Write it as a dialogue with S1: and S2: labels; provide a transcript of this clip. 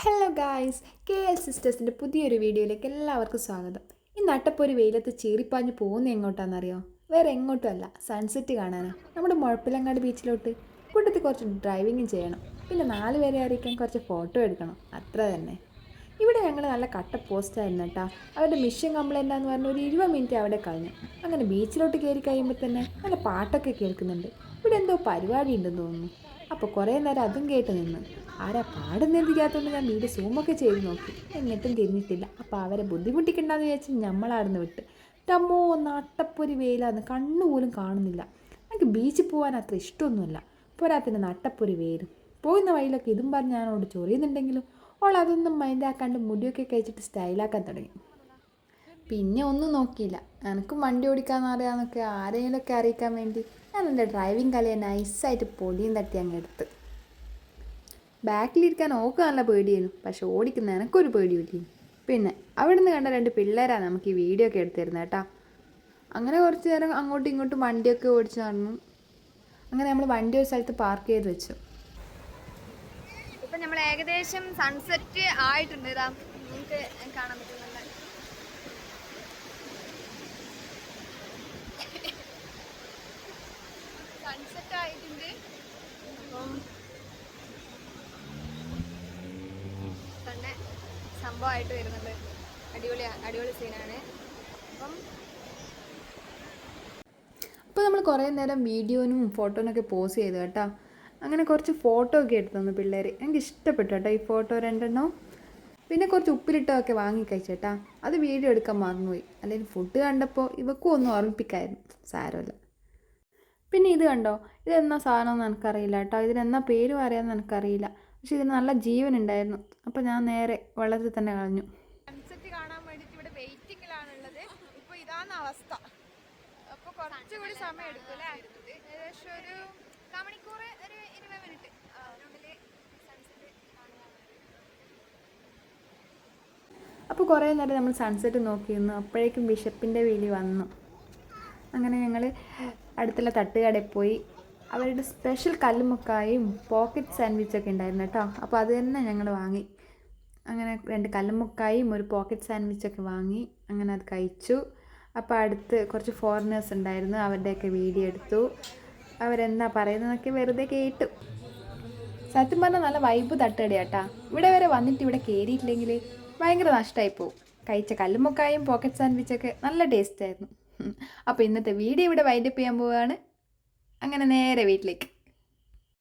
S1: Hello guys K L സിസ്റ്റേഴ്സിന്റെ പുതിയൊരു വീഡിയോയിലേക്ക് എല്ലാവർക്കും സ്വാഗതം. ഈ നട്ടപ്പൊരു വെയിലത്ത് ചീറിപ്പാഞ്ഞ് പോകുന്ന എങ്ങോട്ടാണെന്നറിയോ? വേറെ എങ്ങോട്ടുമല്ല സൺസെറ്റ് കാണാനാണ് നമ്മുടെ മുഴപ്പിലങ്ങാട് ബീച്ചിലോട്ട് കൂട്ടത്തിൽ കുറച്ച് ഡ്രൈവിങ്ങും ചെയ്യണം. പിന്നെ നാല് പേരെ അറിയിക്കാൻ കുറച്ച് ഫോട്ടോ എടുക്കണം. അത്ര തന്നെ. ഇവിടെ ഞങ്ങൾ നല്ല കട്ട പോസ്റ്റായിരുന്നു കേട്ടോ. അവരുടെ മിഷൻ കംപ്ലൈന്റ് ആണെന്ന് പറഞ്ഞ ഒരു ഇരുപത് മിനിറ്റ് അവിടെ കഴിഞ്ഞു. അങ്ങനെ ബീച്ചിലോട്ട് കയറി കഴിയുമ്പോൾ തന്നെ നല്ല പാട്ടൊക്കെ കേൾക്കുന്നുണ്ട്. ഇവിടെ എന്തോ പരിപാടി ഉണ്ടെന്ന് തോന്നുന്നു. അപ്പോൾ കുറേ നേരം അതും കേട്ട് നിന്ന്. ആരാ പാടുന്നെന്തിരിക്കാത്തതുകൊണ്ട് ഞാൻ വീട് സൂമൊക്കെ ചെയ്ത് നോക്കി. എന്നിട്ടും തിരിഞ്ഞിട്ടില്ല. അപ്പോൾ അവരെ ബുദ്ധിമുട്ടിക്കണ്ടെന്ന് വിചാരിച്ച് നമ്മളാടുന്ന് വിട്ട്. ടമ്മോ നട്ടപ്പൊരി വെയിലാന്ന് കണ്ണുപോലും കാണുന്നില്ല. എനിക്ക് ബീച്ചിൽ പോകാൻ അത്ര ഇഷ്ടമൊന്നുമില്ല. പോരാത്തിന് നട്ടപ്പൊരി വെയിലും. പോകുന്ന വഴിയിലൊക്കെ ഇതും പറഞ്ഞ് ഞാനോട് ചൊറിയുന്നുണ്ടെങ്കിലും ഓൾ അതൊന്നും മൈൻഡാക്കാണ്ട് മുടിയൊക്കെ കഴിച്ചിട്ട് സ്റ്റൈലാക്കാൻ തുടങ്ങി. പിന്നെ ഒന്നും നോക്കിയില്ല. എനിക്കും വണ്ടി ഓടിക്കാമെന്ന് അറിയാമെന്നൊക്കെ ആരെങ്കിലുമൊക്കെ അറിയിക്കാൻ വേണ്ടി ഞാൻ എന്റെ ഡ്രൈവിംഗ് കലയെ നൈസായിട്ട് പൊടിയും തട്ടി അങ്ങ് എടുത്ത്. ബാക്കിലിരിക്കാൻ ഓക്ക് നല്ല പേടിയായിരുന്നു. പക്ഷെ ഓടിക്കുന്ന എനക്കൊരു പേടിയില്ല പിന്നെ അവിടെ നിന്ന് കണ്ട രണ്ട് പിള്ളേരാണ് നമുക്ക് ഈ വീഡിയോ ഒക്കെ എടുത്തു തരുന്നത് കേട്ടോ. അങ്ങനെ കുറച്ച് നേരം അങ്ങോട്ടും ഇങ്ങോട്ടും വണ്ടിയൊക്കെ ഓടിച്ച് നടന്നു. അങ്ങനെ നമ്മൾ വണ്ടി ഒരു സ്ഥലത്ത് പാർക്ക് ചെയ്ത് വെച്ചു.
S2: ഇപ്പം നമ്മൾ ഏകദേശം സൺസെറ്റ് ആയിട്ടുണ്ട് ഇതാ. നിങ്ങൾക്ക് കാണാൻ പറ്റുന്നുണ്ട്. സൺസെറ്റ് ആയിട്ടുണ്ട്. അപ്പം തന്നെ സംഭവമായിട്ട് വരുന്നുണ്ട് അടിപൊളി അടിപൊളി സീനാണ് അപ്പം
S1: അപ്പോൾ നമ്മൾ കുറേ നേരം വീഡിയോനും ഫോട്ടോനൊക്കെ പോസ് ചെയ്തു കേട്ടോ. അങ്ങനെ കുറച്ച് ഫോട്ടോ ഒക്കെ എടുത്തു തന്നു പിള്ളേർ എനിക്ക് ഇഷ്ടപ്പെട്ടു കേട്ടോ ഈ ഫോട്ടോ രണ്ടെണ്ണം. പിന്നെ കുറച്ച് ഉപ്പിലിട്ടൊക്കെ വാങ്ങി കഴിച്ചേട്ടാ അത് വീഡിയോ എടുക്കാൻ മറന്നുപോയി. അല്ലെങ്കിൽ ഫുഡ് കണ്ടപ്പോൾ ഇവക്കും ഒന്നും ഓർമ്മിപ്പിക്കായിരുന്നു. സാരമില്ല. പിന്നെ ഇത് കണ്ടോ? ഇതെന്നാ സാധനമെന്ന് എനിക്കറിയില്ല കേട്ടോ. ഇതിനെന്നാ പേര് പറയാമെന്ന് എനിക്കറിയില്ല. പക്ഷെ ഇതിന് നല്ല ജീവൻ ഉണ്ടായിരുന്നു അപ്പോൾ ഞാൻ നേരെ വെള്ളത്തിൽ തന്നെ കളഞ്ഞു.
S2: സൺസെറ്റ് കാണാൻ വേണ്ടിയിട്ട് ഇവിടെ ഇതാണ് അവസ്ഥ. അപ്പൊ കുറച്ചുകൂടി സമയം എടുക്കും അല്ലേ? ഏകദേശം ഒരു മണിക്കൂർ ഒരു ഇരുപത് മിനിറ്റ്.
S1: അപ്പോൾ കുറേ നേരം നമ്മൾ സൺസെറ്റ് നോക്കിയിരുന്നു. അപ്പോഴേക്കും ബിഷപ്പിന്റെ വീലി വന്നു. അങ്ങനെ ഞങ്ങൾ അടുത്തുള്ള തട്ടുകടയിൽ പോയി അവരുടെ സ്പെഷ്യൽ കല്ലുമുക്കായും പോക്കറ്റ് സാൻഡ്വിച്ചൊക്കെ ഉണ്ടായിരുന്നു കേട്ടോ. അപ്പോൾ അത് തന്നെ ഞങ്ങൾ വാങ്ങി. അങ്ങനെ രണ്ട് കല്ലുമുക്കായും ഒരു പോക്കറ്റ് സാൻഡ്വിച്ചൊക്കെ വാങ്ങി. അങ്ങനെ അത് കഴിച്ചു. അപ്പോൾ അടുത്ത് കുറച്ച് ഫോറിനേഴ്സ് ഉണ്ടായിരുന്നു. അവരുടെയൊക്കെ വീഡിയോ എടുത്തു. അവരെന്താ പറയുന്നതൊക്കെ വെറുതെ കേട്ടു. സത്യം പറഞ്ഞാൽ നല്ല വൈബ് തട്ടുകടയാട്ടാ ഇവിടെ വരെ വന്നിട്ട് ഇവിടെ കയറിയിട്ടില്ലെങ്കിൽ ഭയങ്കര നഷ്ടമായി പോകും കഴിച്ച കല്ലുമുക്കായും പോക്കറ്റ് സാൻഡ്വിച്ചൊക്കെ നല്ല ടേസ്റ്റ് ആയിരുന്നു. അപ്പോൾ ഇന്നത്തെ വീഡിയോ ഇവിടെ വൈൻഡപ്പ് ചെയ്യാൻ പോവുകയാണ് അങ്ങനെ നേരെ വീട്ടിലേക്ക്.